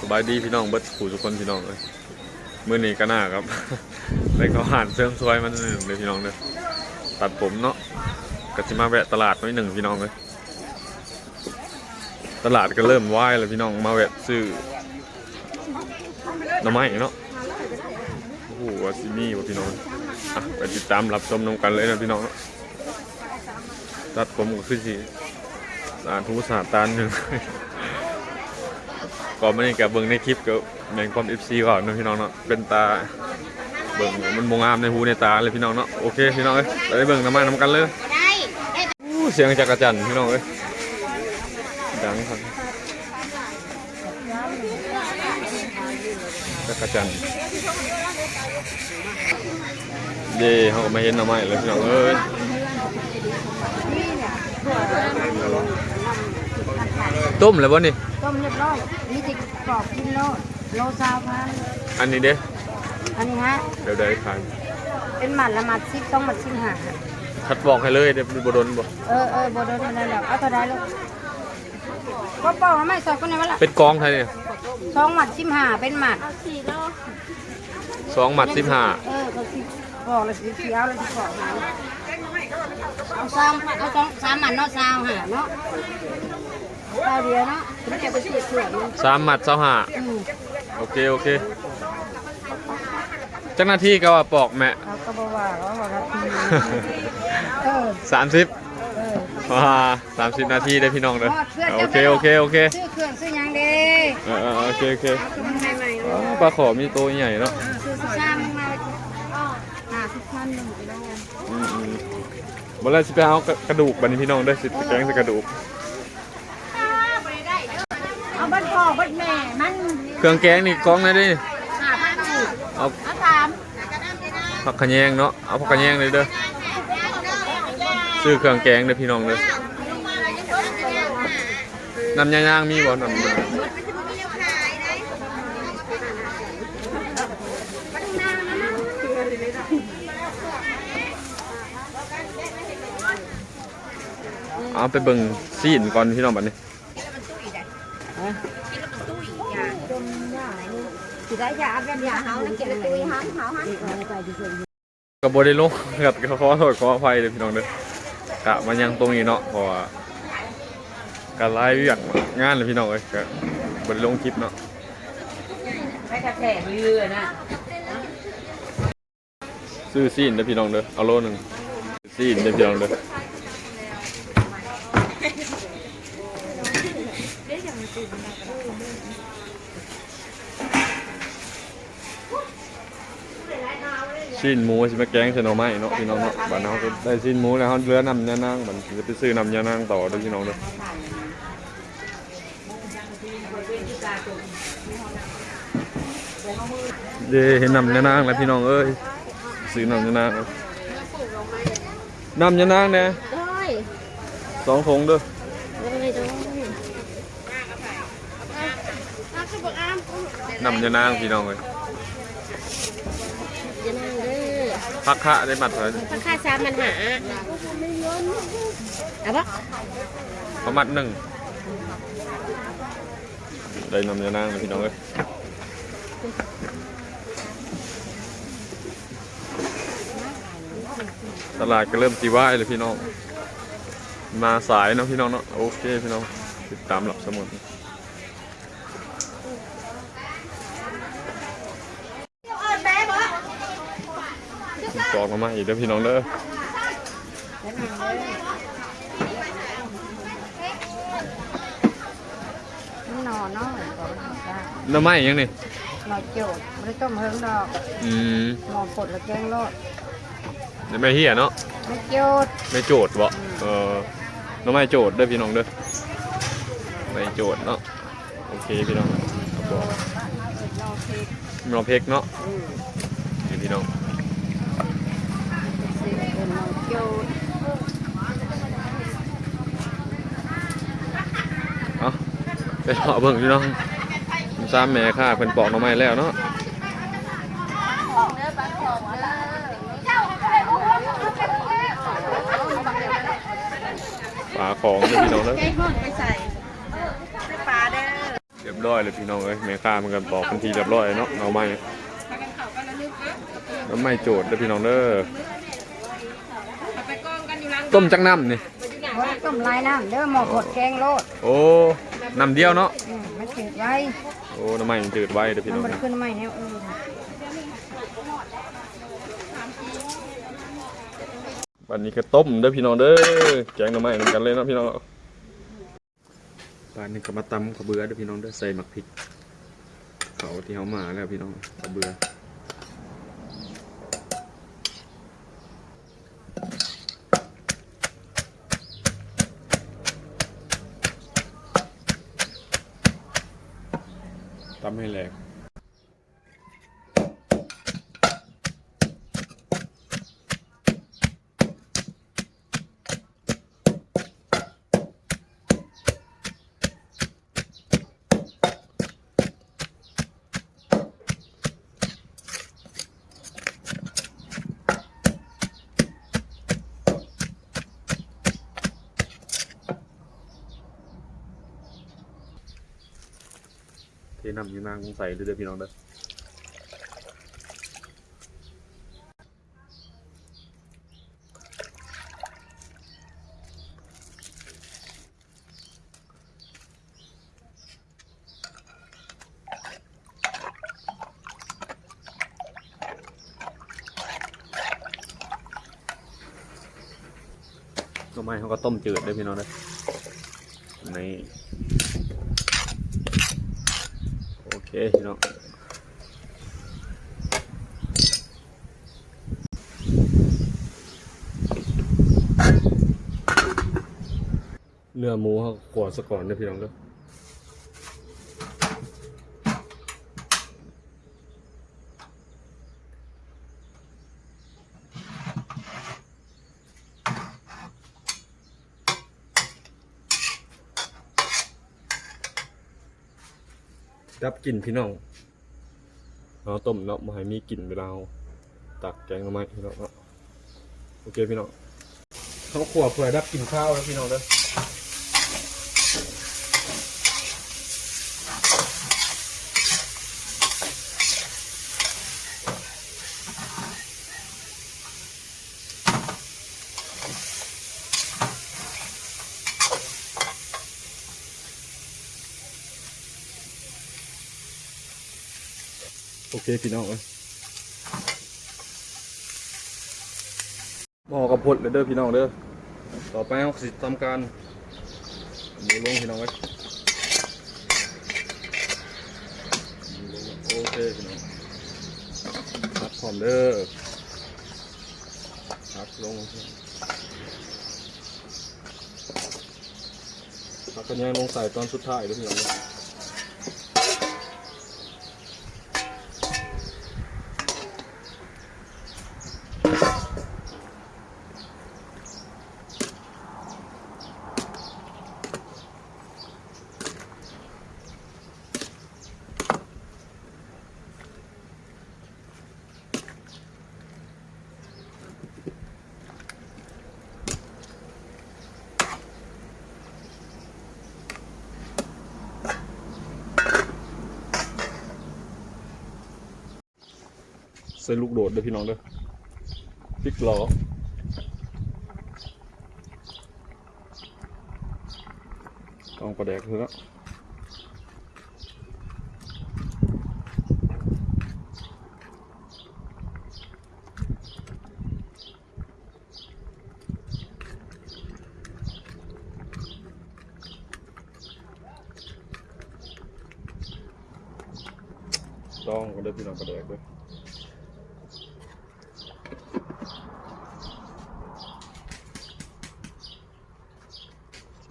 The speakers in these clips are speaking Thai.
สบายดีพี่น้องเบิดผู้ทุกคนพี่น้องเลยมื้อนี้ก็น่าครับได้ข้าหานเสริมสวยมันหนึ่งเลยพี่น้องเลยตัดผมเนาะก็สิมาแวะตลาดไว้หนึ่งพี่น้องเลยตลาดก็เริ่มว่ายแล้วพี่น้องมาแวะซื้อหน้ำไม้เนาะโอ้โหซิมี่ว่าพี่น้องอะไปติดตามรับชมนำกันเลยนะพี่น้องตัดผมก็คือสิสาธุสาตานหนึ่ง ก่อนมันนี่กับเบิ่งในคลิปก็แบ่งความ FC ก่อนเนาะพี่น้องเนาะเป็นตาเบิ่งมันบ่งามในหูในตาเลยพี่น้องเนาะโอเคพี่น้องเอ้ยไปเบิ่งน้ำมันน้ำกันเลยได้ได้อู้เสียงจักรจันทร์พี่น้องเอ้ยดังครับจักรจันทร์เย่เขาก็มาเห็นหน้ำไม้เลยพี่น้องเอ้ย ต้มเลยบ่นี่ ต้มเรียบร้อยนี่จะกรอบกินโลโลซาวพันอันนี้เด้อันนี้ฮะ เดี๋ยวได้ขายเป็นหมันละหมัดซิกต้องหมัดซิมหาคัดบอกให้เลยเดี๋ยวบ่โดนบ่เออเออโบโดนอะไรหรอกเอาเท่าไรลูกก็เป่ามาไม่สองคนในวันละเป็นกองไทยเนี่ยสองหมัดซิมหาเป็นหมัดสองหมัดสิบห้าเออเขาสิบอกเลยสิเขียวเลยสิบอกหาเอาสามเอาสองสามหมัดเนาะซาวหาเนาะ ซาวเดียวเนาะถึงจะไปเสียเสือมันสามหมัดเจ้าห้าอืมโอเคโอเคเจ้าหน้าที่ก็ว่าปอกแม่เขาก็บอกว่าเขาบอกว่าทีเออสามสิบเออว้าสามสิบนาทีได้พี่น้องเลยทอดเพื่อโอจะเคโอเคโอเคซื้อเครื่องซื้อหยังเด้เออเออโอเคโอเคคือมันใหม่ๆว้าเนาะปลาขอมีตัวใหญ่เนาะซื้อซ้ำมาห้าสิบพันหนึ่งไปแล้วอืมอืมบ่แล้วสิไปเอากระดูกบัดนี้พี่น้องเด้อสิไปแกงใส่กระดูก เอาบัดพ่อบัดแม่มัน เครื่องแกงนี่กองไหนดิห้าพันสี่เอาเอาสามผักขะแยงเนาะเอาผักขะแยงเลยเด้อซื้อเครื่องแกงเด้อพี่น้องเด้อน้ำยาย่างมีบ่น้ำยาเอาไปเบิ่งซีนก่อนพี่น้องบัดนี้ สิได้ยาเป็นยาเฮาแล้วกินแล้วตุยเฮาเฮาฮะก็บ่ได้ลงครับขอโทษขออภัยเลยพี่น้องเด้อกะมันยังตรงนี้เนาะเพราะว่าการไลฟ์อย่างงานเลยพี่น้องเอ้ยก็บ่ได้ลงคลิปเนาะไม่กระแทกเรือนะซื้อซีนเด้อพี่น้องเด้อเอาโลหนึงซีนเด้อพี่น้องเด้อ ซีนหมูสิมแกงใส่หน่อไม้เนาะพี่น้องเนาะบ้านเฮาก็ได้ซีนหมูแล้วเฮาเหลือนำยานางบัดจะไปซื้อนำยานางต่อด้อพี่น้องเด้อเดเห็นนำยานางแล้วพี่น้องเอ้ยซื้อนำยานางนำยานางเนี่ยสองถงเด้อด้วยนำยานางพี่น้องเลย จะนั่งเด้อ พักคะได้บัตรเลยราคาสามมันหาเอาปะประมาณหนึ่งได้นำยานางเลยพี่น้องเอ้ยตลาดก็เริ่มตีว่ายเลยพี่น้อง มาสายเนาะพี่น้องเนาะโอเคพี่น้องติดตามหลับสมุน จองมาอีกเด้อพี่น้องเด้อมันนอนเนาะน้ำไม้ยังนี่หน่อโจดไม่ได้ต้มเฮิงดอกอืมหมอปดแล้วแกงโลดน้ำไม้เฮียเนาะไม่โจดไม่โจทย์บ่เออน้ำไม้โจทย์เด้อพี่น้องเด้อไม่โจทย์เนาะโอเคพี่น้องครับบอกรอเพกเนาะนี่พี่น้องสิ เป็นหน่อโจดเอาไปรอเบิ่งพี่น้องซ้ำแม่ค่ะเพิ่นปอกหน้ำไม้แล้วเนาะฝาของเด้อพี่น้องเด้อแกงห่อนไปใส่ใส่ปลาเรียบร้อยเลยพี่น้องเอ้ยแม่ค้ามันก็บอกทันทีเรียบร้อยเนาะเอาไม้น้ำไม้โจทย์เด้อพี่น้องเด้อ ต้มจักน้ำนี่โอ้ยต้มลายน้ำเด้อหมอขดแกงโลดโอ้น้ำเดียวเนาะ อืมมันจืดไว้โอ้น้ำไม้มันจืดไว้เด้อพี่มัน้นองบ่ได้ขึ้นไม่แนวอื่นวันนี้ก็ต้มเด้อพี่น้องเด้อ แกงหน้ำไม้เหมือนกันเลยเนาะพี่น้องบ้านนี้ก็มาตำข้าวเบื่อเด้อพี่น้องเด้อ ใส่หมักพริกเขาที่เขามาแล้วพี่น้องข้าวเบื่อ ตำให้แหลก นำอยี่นางใส่เด้อพี่น้องเด้อหน่อไม้เขาก็ต้มจืดเด้พี่น้องเด้อนี่โอเค พี่น้องเนื้อหมูเขาขวดสะก่อนนะพี่น้องเด้อ ดับกลิ่นพี่น้องเอาต้มเนาะมาให้มีกลิ่นเวลาตักแกงเอาไม้พี่น้องเนาะโอเคพี่น้องเขาขวบเผื่อดับกลิ่นข้าวแล้วพี่น้องเด้อ โอเคพี่น้องเอ้ยหม้อกระพดเลยเด้อพี่น้องเด้อต่อไปเราสิทำการหมูลงพี่น้องไว้ยโอเคพี่น้องพักพร้อมเด้อพักลงพักกันยังลงใส่ตอนสุดท้ายเด้อพี่น้อง ใส่ลูกโดดเด้อพี่น้องเด้อพิกล้อต้องประแดกเถอะต้องก็ได้อพี่น้องประแดกด้วย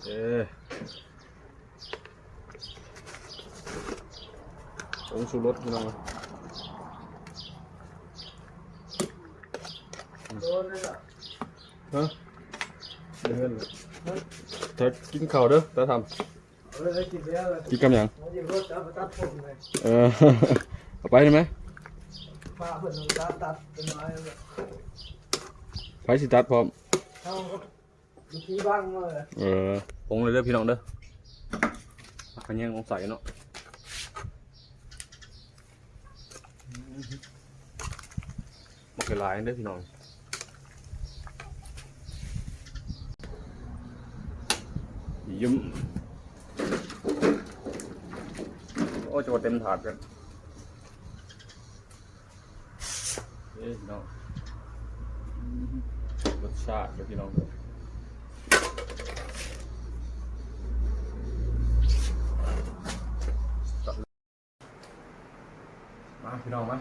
เอ๊ะผงชูรสพี่น้องนะฮะเดินเลยเธอกินข้าวเด้อเธอทำเอาเลยกินแล้วเลยกินกับหยังผมยิงรถจับตัดผมเลยเออเอาไปได้ไหมฟ้าเพิ่นตัดตัดเป็นไม้เลยไปสิตัดพร้อม ชี้บ้งเออผงเลยเด้อพี่น้องเด้อขันยังลงใส่เนาะบอกหลายเด้อพี่น้องยิ้มโอ้จะเต็มถาดกันเอ๊ะน้องรสชาติเด้อพี่น้องเด้อ พี่น้องมา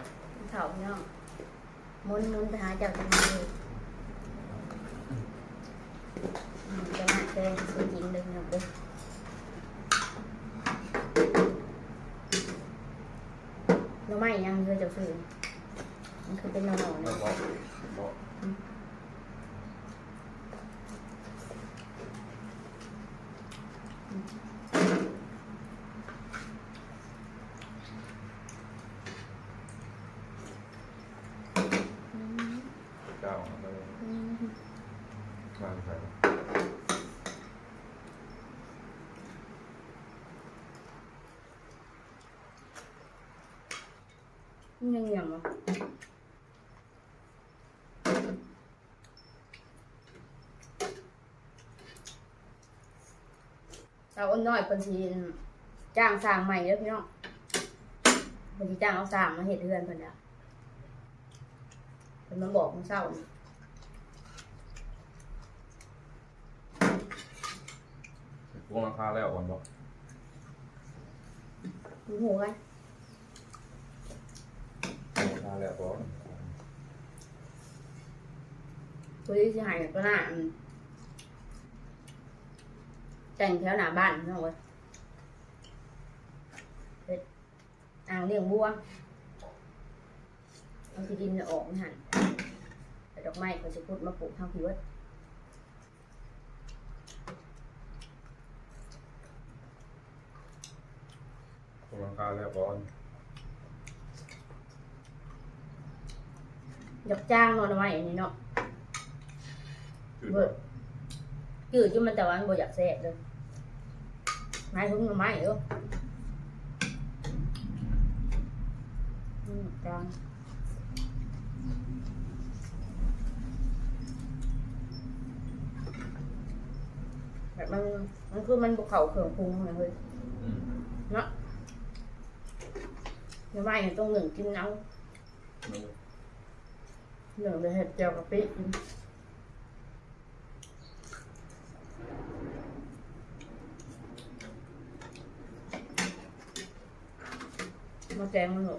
เถาเนาะมุนมุนไปหาเจ้าจังเลยอืมจะมาแกงสุกินดึงเนาะเด้อหน่อไม้ยังเคยจะซื้อมันคือเป็นหน่อๆบเนาะอกบอกเจ้าเอาไป อืม วางใส่ มัน ยังยังวะเราอ้นน้อยคนสิจ้างสร้างใหม่เด้อพี่น้องคนสิจ้างเอาสร้างมาเฮ็ดเรือนเพิ่นน่ะเพิ่นมาบอกมื้อเช้านี่พวงราคาแล้วก่อนบอกรู้หูไว้ ราคาแล้วก่อนตัวที่สิใหายก็น่าอืมแต่งแถวหน้าบ้านพี่น้องเว้ยเฮ็ดอ่างเลี้ยงบัวเอาที่ดินเนี่ยออกนี่หั่นแต่ดอกไม้เขาสิพุดมาปลูกทางผิวพวงราคาแล้วก่อน ดอกจ้างเนาะดอกไม้อันนี้เนาะคือเบิดจืดจุมันแต่ว่ามันบ่อยากแซ่บเลยไม้ทุ่งดอกไม้เด้ออืมจ้างแบบมันมันคือมันบุกเขาเครื่องปรุงนะเฮ้ยอืมเนาะดอกไม้เนี่ยต้องหนึ่งกินเอา มันหนึ่งเห็ดเจียวกะปิมาแกงมันหรอ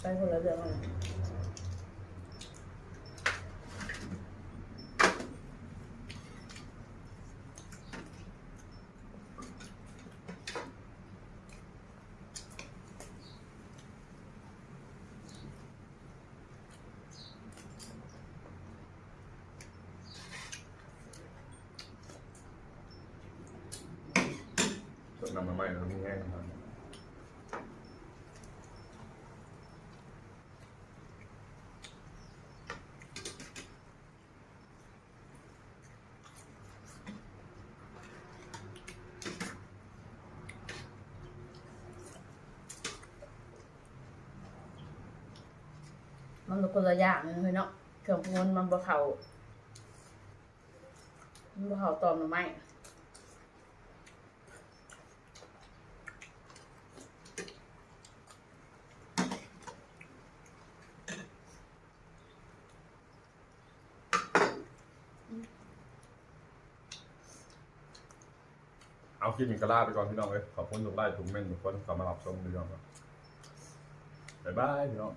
ไปคนละเรื่องเลย มาใหม่แล้วมีแห้งครับมันเป็คนละอย่างเลยเนาะเครื่องปรุงมันบ่เขามันบ่เขาตอมหน่อไม้ เอาคลิปนี้ก็ลาไปก่อนพี่น้องเลยขอบคุณทุกไลค์ทุกเม้นทุกคนเข้ามารับชมพี่น้องครับบ๊ายบายพี่น้อง